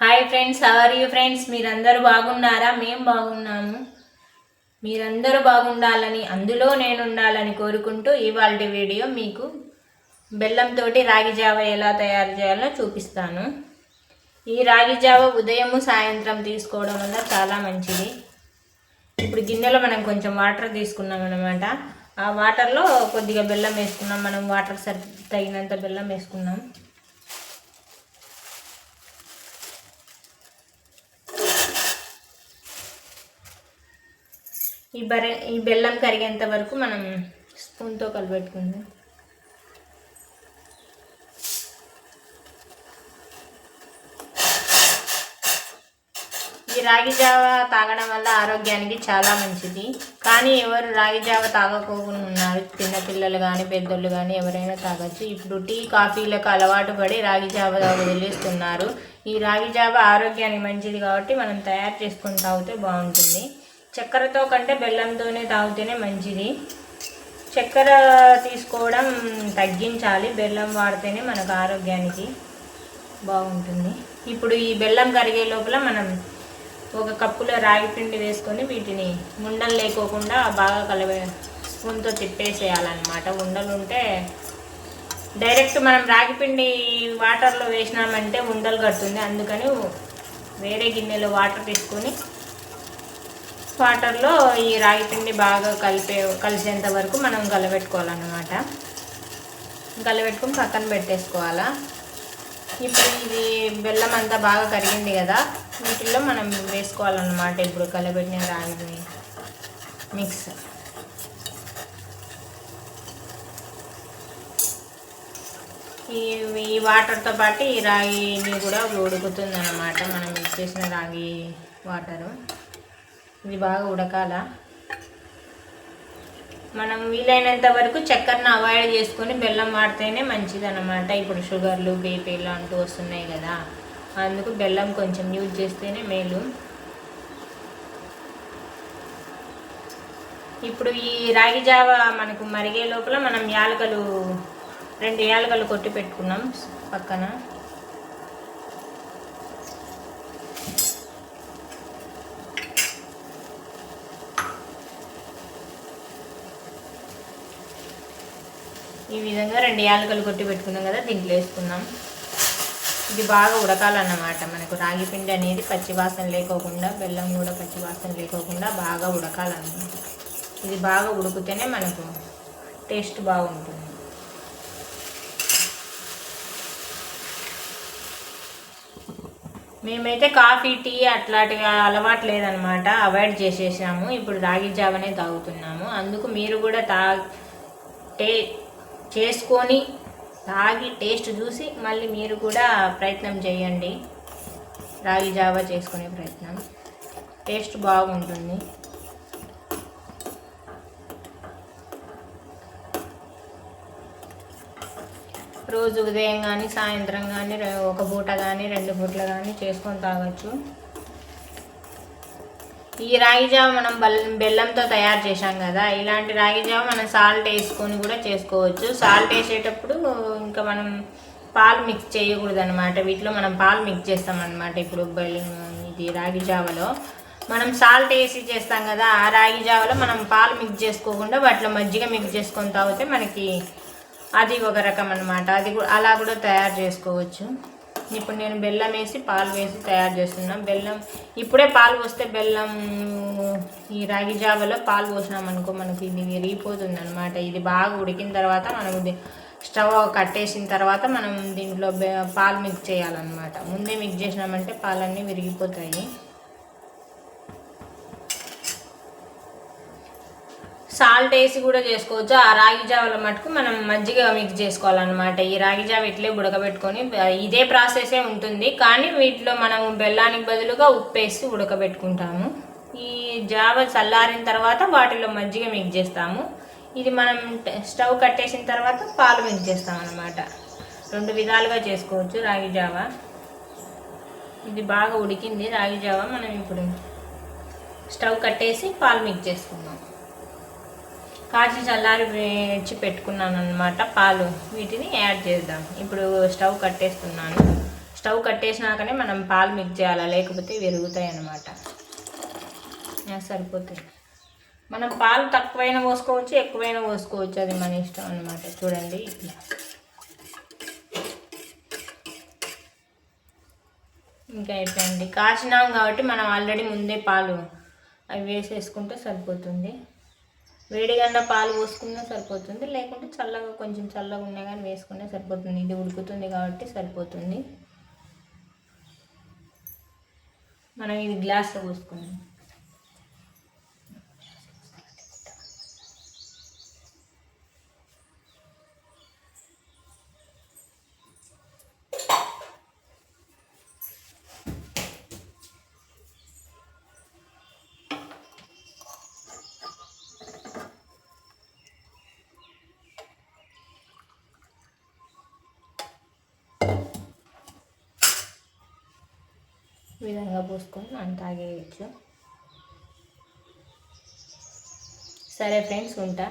Hi friends are you friends మీరందరూ బాగున్నారా? మేము బాగున్నాము. మీరందరూ బాగుండాలని అందులో నేను ఉండాలని కోరుకుంటూ ఇవాళ వీడియో మీకు బెల్లంతో రాగి జావ ఎలా తయారు చేయాలో చూపిస్తాను. ఈ రాగి జావ ఉదయము సాయంత్రం తీసుకోవడం వల్ల చాలా మంచిది. ఇప్పుడు గిన్నెలో మనం కొంచెం వాటర్ తీసుకున్నాం అనమాట ఆ వాటర్లో కొద్దిగా బెల్లం వేసుకున్నాం. మనం వాటర్ సరి తగినంత బెల్లం వేసుకున్నాం. ఈ బర ఈ బెల్లం కరిగేంత వరకు మనం స్పూన్తో కలిపెట్టుకుందాం. ఈ రాగి జావ తాగడం వల్ల ఆరోగ్యానికి చాలా మంచిది. కానీ ఎవరు రాగి జావ తాగకోకుండా ఉన్నారు. చిన్నపిల్లలు కానీ పెద్దోళ్ళు కానీ ఎవరైనా తాగొచ్చు. ఇప్పుడు టీ కాఫీలకు అలవాటు పడి రాగి జావ వదిలేస్తున్నారు. ఈ రాగి జావ ఆరోగ్యానికి మంచిది కాబట్టి మనం తయారు చేసుకొని తాగితే బాగుంటుంది. చక్కెరతో కంటే బెల్లంతోనే తాగితేనే మంచిది. చక్కెర తీసుకోవడం తగ్గించాలి బెల్లం వాడితేనే మనకు ఆరోగ్యానికి బాగుంటుంది. ఇప్పుడు ఈ బెల్లం కరిగే లోపల మనం ఒక కప్పులో రాగి పిండి వేసుకొని వీటిని ఉండలు లేకోకుండా బాగా కలవే స్పూన్తో తిప్పేసేయాలన్నమాట. ఉండలు ఉంటే డైరెక్ట్ మనం రాగి పిండి వాటర్లో వేసినామంటే ఉండలు కడుతుంది. అందుకని వేరే గిన్నెలో వాటర్ తీసుకొని వాటర్లో ఈ రాగి పిండి బాగా కలిపే కలిసేంత వరకు మనం కలబెట్టుకోవాలన్నమాట కలబెట్టుకొని పక్కన పెట్టేసుకోవాలా. ఇప్పుడు ఇది బెల్లం అంతా బాగా కరిగింది కదా వీటిల్లో మనం వేసుకోవాలన్నమాట ఇప్పుడు కలబెట్టిన రాగిని మిక్స్. ఈ ఈ వాటర్తో పాటు ఈ రాగిని కూడా ఉడుకుతుందన్నమాట మనం మిక్స్ చేసిన రాగి వాటరు. ఇది బాగా ఉడకాల? మనం వీలైనంత వరకు చక్కెరను అవాయిడ్ చేసుకొని బెల్లం వాడితేనే మంచిది అనమాట ఇప్పుడు షుగర్లు బీపీలు అంటూ వస్తున్నాయి కదా. అందుకు బెల్లం కొంచెం యూజ్ చేస్తేనే మేలు. ఇప్పుడు ఈ రాగి జావ మనకు మరిగే లోపల మనం యాలకలు రెండు యాలకలు కొట్టి పెట్టుకున్నాం పక్కన. ఈ విధంగా రెండు యాలకలు కొట్టి పెట్టుకున్నాం కదా దీంట్లో వేసుకున్నాం. ఇది బాగా ఉడకాలన్నమాట. మనకు రాగి పిండి అనేది పచ్చివాసన లేకోకుండా బెల్లం కూడా పచ్చివాసన లేకోకుండా బాగా ఉడకాలన్నమాట. ఇది బాగా ఉడికితేనే మనకు టేస్ట్ బాగుంటుంది. మేమైతే కాఫీ టీ అట్లాంటివి అలవాటు లేదనమాట అవాయిడ్ చేసేసాము. ఇప్పుడు రాగి జావనే తాగుతున్నాము. అందుకు మీరు కూడా తా టే చేసుకొని తాగి టేస్ట్ చూసి మళ్ళీ మీరు కూడా ప్రయత్నం చేయండి. రాగి జావా చేసుకునే ప్రయత్నం. టేస్ట్ బాగుంటుంది. రోజు ఉదయం కానీ సాయంత్రం కానీ ఒక పూట కానీ రెండు పూటలు కానీ చేసుకొని తాగొచ్చు. ఈ రాగి జావ మనం బెల్లం బెల్లంతో తయారు చేసాం కదా ఇలాంటి రాగి జావ మనం సాల్ట్ వేసుకొని కూడా చేసుకోవచ్చు. సాల్ట్ వేసేటప్పుడు ఇంకా మనం పాలు మిక్స్ చేయకూడదు అనమాట వీటిలో మనం పాలు మిక్స్ చేస్తాం అనమాట ఇప్పుడు బెల్లం ఇది రాగి జావలో. మనం సాల్ట్ వేసి చేస్తాం కదా ఆ రాగి జావలో మనం పాలు మిక్స్ చేసుకోకుండా వాటిలో మజ్జిగ మిక్స్ చేసుకొని తాగితే మనకి అది ఒక రకం అనమాట అది కూడా అలా కూడా తయారు చేసుకోవచ్చు. ఇప్పుడు నేను బెల్లం వేసి పాలు వేసి తయారు చేస్తున్నాం. బెల్లం ఇప్పుడే పాలు పోస్తే బెల్లం ఈ రాగి జావలో పాలు పోసినాం అనుకో మనకి ఇది విరిగిపోతుంది అనమాట ఇది బాగా ఉడికిన తర్వాత మనం స్టవ్ కట్టేసిన తర్వాత మనం దీంట్లో పాలు మిక్స్ చేయాలన్నమాట. ముందే మిక్స్ చేసినామంటే పాలన్నీ విరిగిపోతాయి. సాల్ట్ వేసి కూడా చేసుకోవచ్చు. ఆ రాగి జావల మటుకు మనం మజ్జిగ మిక్స్ చేసుకోవాలన్నమాట. ఈ రాగి జావ ఇట్లే ఉడకబెట్టుకొని ఇదే ప్రాసెసే ఉంటుంది. కానీ వీటిలో మనం బెల్లానికి బదులుగా ఉప్పు వేసి ఉడకబెట్టుకుంటాము. ఈ జావ చల్లారిన తర్వాత వాటిలో మజ్జిగ మిక్స్ చేస్తాము. ఇది మనం స్టవ్ కట్టేసిన తర్వాత పాలు మిక్స్ చేస్తాం అన్నమాట రెండు విధాలుగా చేసుకోవచ్చు రాగి జావ. ఇది బాగా ఉడికింది. రాగి జావ మనం ఇప్పుడు స్టవ్ కట్టేసి పాలు మిక్స్ చేసుకుందాం. కాచి చల్లారి వేచి పెట్టుకున్నాను అనమాట పాలు. వీటిని యాడ్ చేద్దాం. ఇప్పుడు స్టవ్ కట్టేస్తున్నాను. స్టవ్ కట్టేసినాకనే మనం పాలు మిక్స్ చేయాలి? లేకపోతే విరుగుతాయి అన్నమాట సరిపోతుంది సరిపోతాయి. మనం పాలు తక్కువైనా పోసుకోవచ్చు ఎక్కువైనా పోసుకోవచ్చు. అది మన ఇష్టం అనమాట చూడండి ఇట్లా ఇంకా అయిపోయింది. కాచినాం కాబట్టి మనం ఆల్రెడీ ముందే పాలు అవి వేసేసుకుంటే సరిపోతుంది. వేడిగన్న పాలు పోసుకున్నా సరిపోతుంది. లేకుంటే చల్లగా కొంచెం చల్లగా ఉన్నా కానీ వేసుకున్నా సరిపోతుంది. ఇది ఉడుకుతుంది కాబట్టి సరిపోతుంది. మనం ఇది గ్లాస్లో పోసుకున్నాం విధంగా పోసుకొని మనం తాగేయచ్చు. సరే ఫ్రెండ్స్ ఉంటా.